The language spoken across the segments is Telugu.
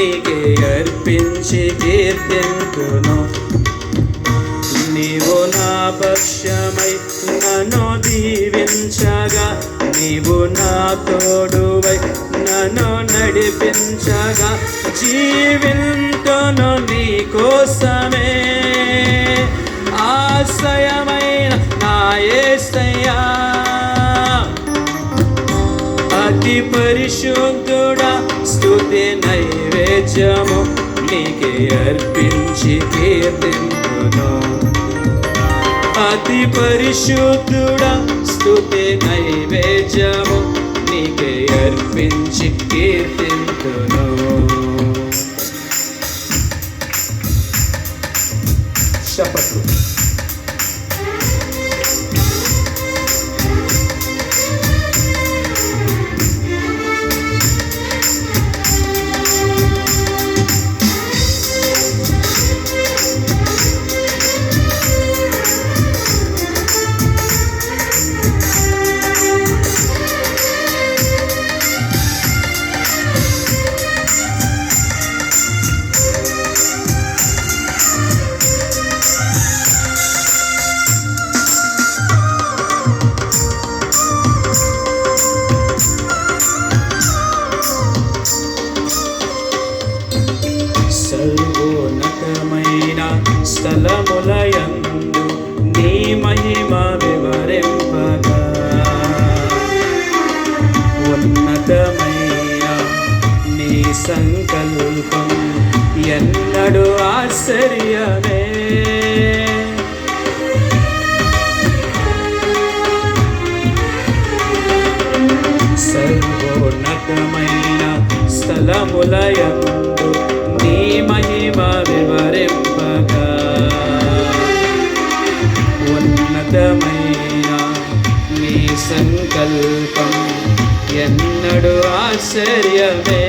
నీకే అర్పించి కీర్తింతును. నీవు నా పక్షమై నన్ను దీవించగా నీవు నా తోడువై నన్ను నడిపించగా జీవింతును నీ కోసమే. ఆశ్రయమైన నా యేసయ్యా అతి పరిశుద్ధుడా స్థుతి నైవేద్యము నీకే అర్పించి కీర్తింపును. అతి పరిశుద్ధుడా స్థుతి నైవేద్యము నీకే అర్పించి కీర్తింపును. ఆశ్చర్యమే సర్వోన్నతమైన స్థలములయందు నీ మహిమ వివరింపగా ఉన్నతమైన నీ సంకల్పం ఎన్నడు ఆశ్చర్యమే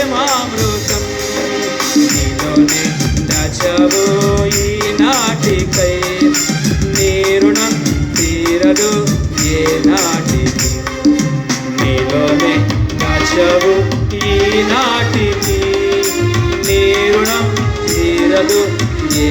ప్రేమామృతం. నీలోనే దాచావు ఈనాటికై నీ రుణం తీరదు ఏ నాటికి. నీలోనే దాచావు ఈనాటికి నీ రుణం తీరదు ఏ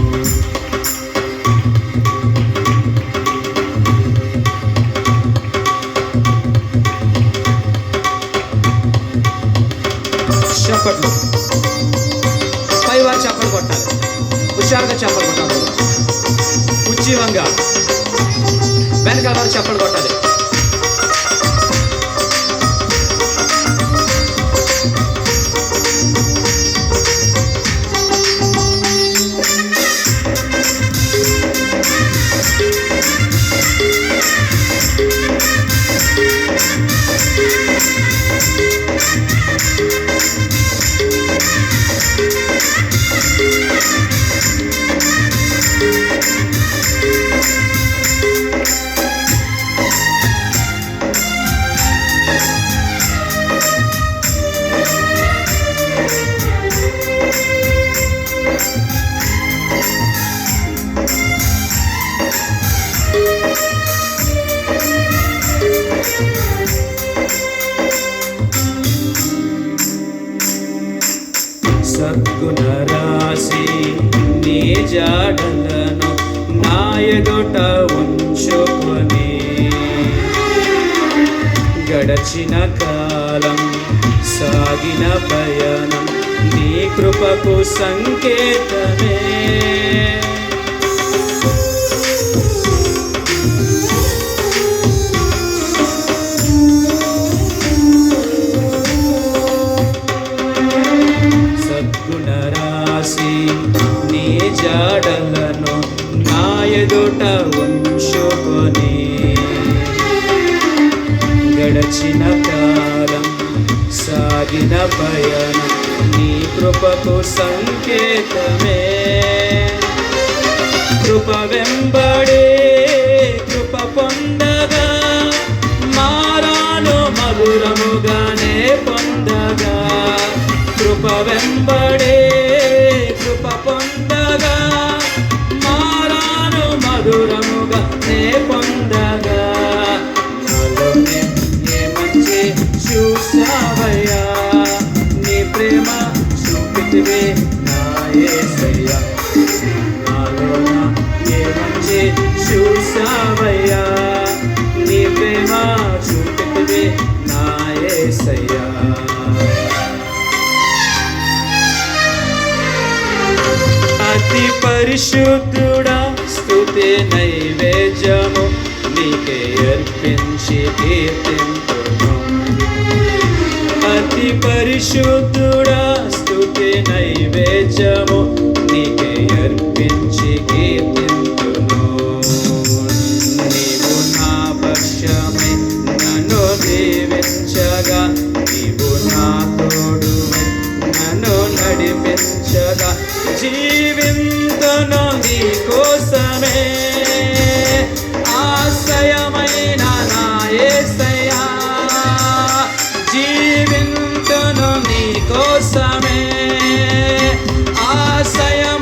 చెప్పట్లు పైవారు చెప్పలు కొట్టాలి. హుషారుగా చెప్పలు కొట్టాలి. ఉజ్జీవంగా వెనకాల వారు చెప్పలు కొట్టాలి. చోట ఉంచుకొని గడచిన కాలం సాగిన పయనం నీ కృపకు సంకేతమే. చేసిన పయనం నీ కృపకు సంకేతమే. కృప వెంబడే కృప పొందగా మారాను మధురముగానే పొందగా. కృప వెంబడే కృప పొందగా మారాను మధురముగానే పొందగా. నాలోనే చూసావయ్యా. ప్రేమ చూపితివే నా యేసయ్యా నాలోన ఏ మంచి చూసావయ్యా నీ ప్రేమ చూపితివే నా యేసయ్యా అతి పరిశుద్ధుడా స్తుతి నైవేద్యము నీకే అర్పించి కీర్తింతును అతి పరిశుద్ధుడా స్థుతి నైవేద్యము నీకే అర్పించి కీర్తింతును. నీవు నా పక్షమై నన్ను దీవించగా నీవు నా తోడుమై నన్ను నడిపించగా. జీవింతును నీ కోసం ఆశయం